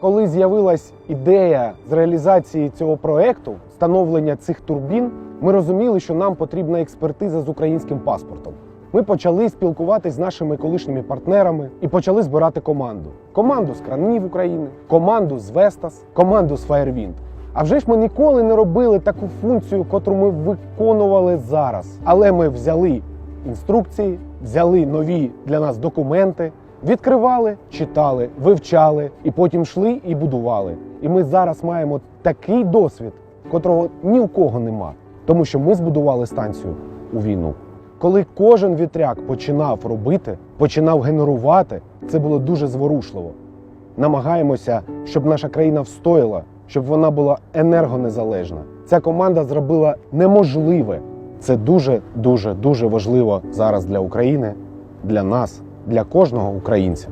Коли з'явилась ідея з реалізації цього проекту, встановлення цих турбін, ми розуміли, що нам потрібна експертиза з українським паспортом. Ми почали спілкуватись з нашими колишніми партнерами і почали збирати команду. Команду з кранів України, команду з Vestas, команду з Firewind. А вже ж ми ніколи не робили таку функцію, котру ми виконували зараз. Але ми взяли інструкції, взяли нові для нас документи, відкривали, читали, вивчали і потім йшли і будували. І ми зараз маємо такий досвід, котрого ні у кого нема, тому що ми збудували станцію у війну. Коли кожен вітряк починав робити, починав генерувати, це було дуже зворушливо. Намагаємося, щоб наша країна встояла, щоб вона була енергонезалежна. Ця команда зробила неможливе. Це дуже, дуже, дуже важливо зараз для України, для нас, для кожного українця.